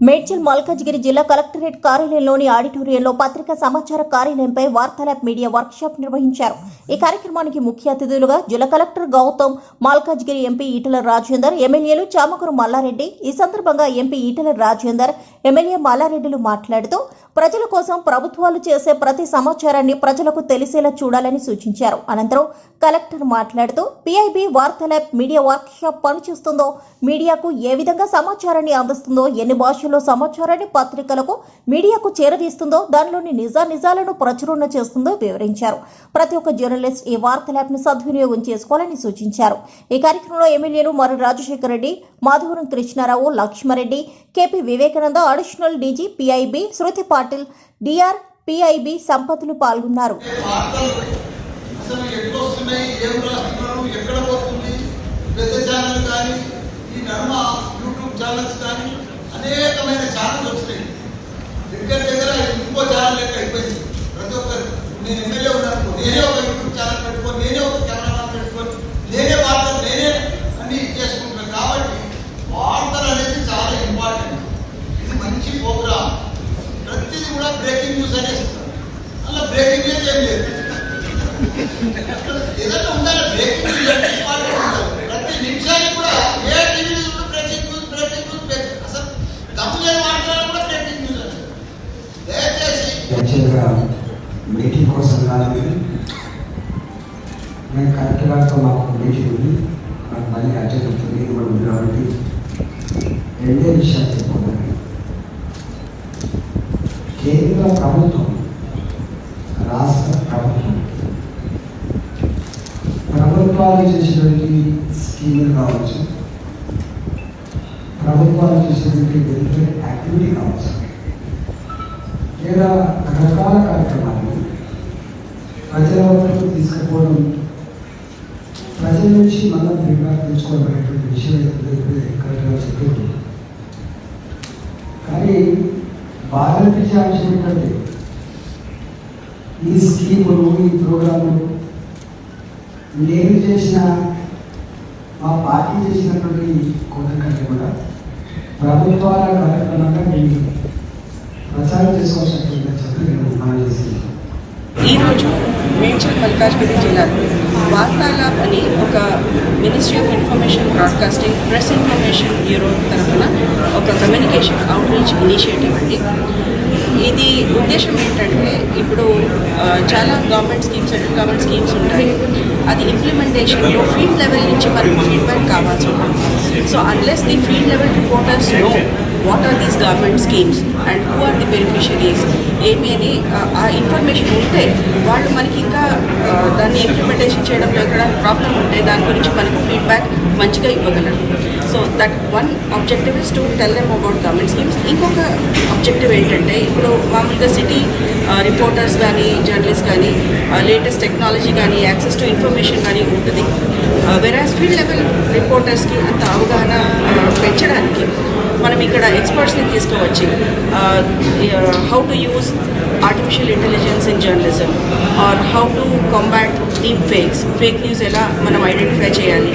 మేడ్చల్ మల్కాజ్గిరి జిల్లా కలెక్టరేట్ కార్యాలయంలోని ఆడిటోరియంలో పత్రికా సమాచార కార్యాలయంపై వార్తాలాప్ మీడియా వర్క్షాప్ నిర్వహించారు. ఈ కార్యక్రమానికి ముఖ్య అతిథులుగా జిల్లా కలెక్టర్ గౌతమ్ మల్కాజ్గిరి ఎంపీ ఈటల రాజేందర్ ఎమ్మెల్యేలు చామకూరు మల్లారెడ్డి ఈ సందర్భంగా ఎంపీ ఈటల రాజేందర్ ఎమ్మెల్యే మల్లారెడ్డిలు మాట్లాడుతూ ప్రజల కోసం ప్రభుత్వాలు చేసే ప్రతి సమాచారాన్ని ప్రజలకు తెలిసేలా చూడాలని సూచించారు. అనంతరం కలెక్టర్ మాట్లాడుతూ పిఐబి ల్యాబ్ మీడియా వర్క్షాప్ పనిచేస్తుందో మీడియాకు ఏ విధంగా సమాచారాన్ని అందిస్తుందో ఎన్ని భాషల్లో సమాచారాన్ని పత్రికలకు మీడియాకు చేరదీస్తుందో దానిలోని నిజా నిజాలను ప్రచురణ చేస్తుందో వివరించారు. ప్రతి ఒక్క జర్నలిస్ట్ ఈ వార్తాలాప్ను సద్వినియోగం చేసుకోవాలని సూచించారు. ఈ కార్యక్రమంలో ఎమ్మెల్యేలు Marri Rajasekhara Reddy Madhavaram Krishnarao Laxmareddy KP Vivekananda additional DG PIB Shruti Patil DR PIB సంపతులు పాల్గొన్నారు. అనేకమైన ఛానల్స్ దగ్గర దగ్గర ఇంకో ఛానల్ లెక్క అయిపోయింది? ప్రతి ఒక్కరు. నేను ఎమ్మెల్యే ఉన్నాను నేనే ఒక యూట్యూబ్ ఛానల్ పెట్టుకొని నేనే ఒక కెమెరామాన్ పెట్టుకొని నేనే వార్తలు నేనే అన్ని చేసుకుంటున్నాను కాబట్టి వార్తలు అనేది చాలా ఇంపార్టెంట్ ఇది మంచి ప్రోగ్రామ్ ప్రతిదీ కూడా బ్రేకింగ్ న్యూస్ అనేది ఇస్తారు అలా బ్రేకింగ్ న్యూస్ ఏం లేదు ఏదైనా ఉండాలి బ్రేకింగ్ న్యూస్ ప్రతి నిమిషానికి కూడా ఏ TV breaking news breaking news అసలు దమ్ము లేని మాట్లాడాలి కూడా బ్రేకింగ్ న్యూస్ అంటే దయచేసి మీటింగ్ కోసం కాదు కానీ నేను కరెక్ట్ గారితో మాకు మీటింగ్ ఉంది నాకు మళ్ళీ అర్జెంట్ ఉంటుంది కూడా ఉంది కాబట్టి రెండే విషయాలు చెప్పుకున్నాను కేంద్ర ప్రభుత్వం రాష్ట్ర ప్రభుత్వం ప్రభుత్వాలు చేసినటువంటి స్కీములు కావచ్చు ప్రభుత్వాలు చేసినటువంటి వెల్ఫేర్ యాక్టివిటీ కావచ్చు లేదా రకరకాల కార్యక్రమాలు ప్రజల వద్దకు తీసుకుపోవడం ప్రజల నుంచి మనం ఫీడ్బ్యాక్ తెచ్చుకోవడం విషయం అయితే ఇప్పుడే కరెక్ట్గా చెప్పేది కానీ బాధ అనిపించే అంశం ఏంటంటే ఈ స్కీములు ఈ ప్రోగ్రాములు నేను చేసిన మా పార్టీ చేసినటువంటి కోట కూడా ప్రభుత్వాల కార్యక్రమంగా నేను ప్రచారం చేసుకోవాల్సినటువంటి చెప్పి నేను మనం చేస్తున్నాను ఈరోజు మేడ్చల్ మల్కాజ్గిరి జిల్లాలో వార్తాలాప్ అని ఒక ministry of information broadcasting press information bureau తరఫున ఒక కమ్యూనికేషన్ అవుట్రీచ్ ఇనిషియేటివ్ అండి. ఇది ఉద్దేశం ఏంటంటే ఇప్పుడు చాలా government schemes central government schemes ఉంటాయి. అది ఇంప్లిమెంటేషన్లో ఫీల్డ్ లెవెల్ నుంచి మనకు ఫీడ్బ్యాక్ కావాల్సి ఉంటుంది. So unless the field level reporters know what are these government schemes and who are the beneficiaries ఏమి అని ఆ- ఇన్ఫర్మేషన్ ఉంటే వాళ్ళు మనకి ఇంకా దాన్ని ఇంప్లిమెంటేషన్ చేయడంలో ఎక్కడ ప్రాబ్లం ఉంటే దాని గురించి మనకు ఫీడ్బ్యాక్ మంచిగా ఇవ్వగలరు. So that one objective is to tell them about government schemes ఇంకొక ఆబ్జెక్టివ్ ఏంటంటే ఇప్పుడు మామూలుగా సిటీ రిపోర్టర్స్ కానీ జర్నలిస్ట్ కానీ లేటెస్ట్ టెక్నాలజీ కానీ యాక్సెస్ టు ఇన్ఫర్మేషన్ కానీ ఉంటుంది. వెరాస్ ఫీల్డ్ లెవెల్ రిపోర్టర్స్కి అంత అవగాహన uh, పెంచడానికి మనం ఇక్కడ ఎక్స్పర్ట్స్ని తీసుకువచ్చి. How to use artificial intelligence in journalism or how to combat deep fakes fake news ఎలా మనం ఐడెంటిఫై చేయాలి?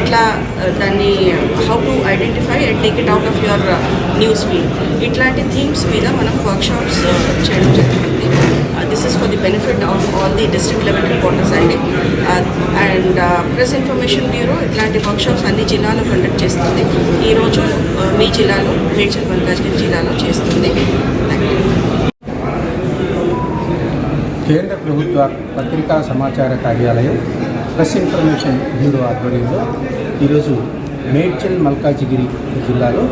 ఎట్లా దాన్ని how to identify and take it out of your news feed ఇట్లాంటి థీమ్స్ మీద మనం వర్క్షాప్స్ చేయడం జరుగుతుంది. This is for the benefit of all the district level reporters అండి. అండ్ ప్రెస్ ఇన్ఫర్మేషన్ బ్యూరో ఇట్లాంటి వర్క్షాప్స్ అన్ని జిల్లాలో కండక్ట్ చేస్తుంది. ఈరోజు మీ జిల్లా జిల్లాలో మేడ్చల్ మల్కాజ్గిరి జిల్లాలో చేస్తుంది. కేంద్ర ప్రభుత్వ పత్రికా సమాచార కార్యాలయం ప్రెస్ ఇన్ఫర్మేషన్ బ్యూరో ఆధ్వర్యంలో ఈరోజు మేడ్చల్ మల్కాజిగిరి జిల్లాలో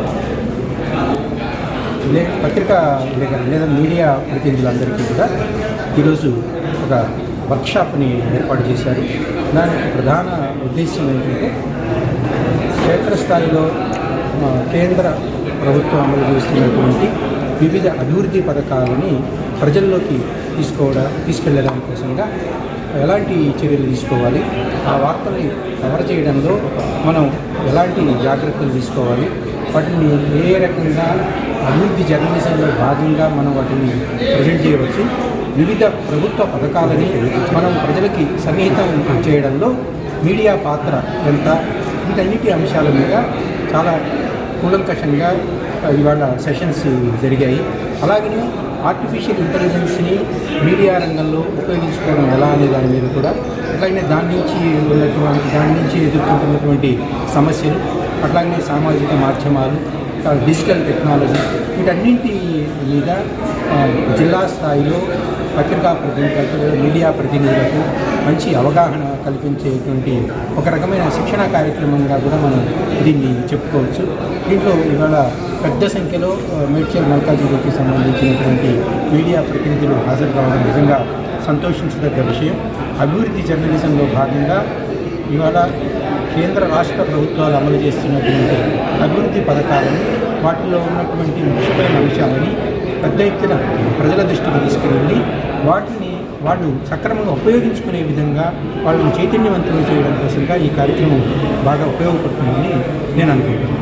లే పత్రికా లేదా మీడియా ప్రతినిధులందరికీ కూడా ఈరోజు ఒక వర్క్షాప్ని ఏర్పాటు చేశారు. దానికి ప్రధాన ఉద్దేశం ఏంటంటే క్షేత్రస్థాయిలో కేంద్ర ప్రభుత్వం అమలు చేస్తున్నటువంటి వివిధ అభివృద్ధి పథకాలని ప్రజల్లోకి తీసుకోవడం తీసుకెళ్ళడం కోసంగా ఎలాంటి చర్యలు తీసుకోవాలి? ఆ వార్తల్ని కవర్ చేయడంలో మనం ఎలాంటి జాగ్రత్తలు తీసుకోవాలి? వాటిని ఏ రకంగా అభివృద్ధి జర్నలిజంలో భాగంగా మనం వాటిని ప్రజెంట్ చేయవచ్చు? వివిధ ప్రభుత్వ పథకాలని మనం ప్రజలకి సన్నిహితం చేయడంలో మీడియా పాత్ర ఎంత? వీటన్నిటి అంశాల మీద చాలా కూలంకషంగా ఇవాళ సెషన్స్ జరిగాయి. అలాగనే ఆర్టిఫిషియల్ ఇంటెలిజెన్స్ని మీడియా రంగంలో ఉపయోగించుకోవడం ఎలా అనే దాని మీద కూడా అట్లాగనే దాని నుంచి ఉన్నటువంటి దాని నుంచి ఎదుర్కొంటున్నటువంటి సమస్యలు అట్లాగనే సామాజిక మాధ్యమాలు డిజిటల్ టెక్నాలజీ వీటన్నింటి మీద జిల్లా స్థాయిలో పత్రికా ప్రతినిధులకు మీడియా ప్రతినిధులకు మంచి అవగాహన కల్పించేటువంటి ఒక రకమైన శిక్షణ కార్యక్రమంగా కూడా మనం దీన్ని చెప్పుకోవచ్చు. దీంట్లో ఇవాళ పెద్ద సంఖ్యలో మేడ్చల్ మల్కాజీకి సంబంధించినటువంటి మీడియా ప్రతినిధులు హాజరు కావడం నిజంగా సంతోషించదగ్గ విషయం. అభివృద్ధి జర్నలిజంలో భాగంగా ఇవాళ కేంద్ర రాష్ట్ర ప్రభుత్వాలు అమలు చేస్తున్నటువంటి అభివృద్ధి పథకాలను వాటిలో ఉన్నటువంటి ముఖ్యమైన అంశాలని పెద్ద ఎత్తున ప్రజల దృష్టికి తీసుకువెళ్ళి వాటిని వాళ్ళు సక్రమంగా ఉపయోగించుకునే విధంగా వాళ్ళని చైతన్యవంతం చేయడం కోసంగా ఈ కార్యక్రమం బాగా ఉపయోగపడుతుందని నేను అనుకుంటున్నాను.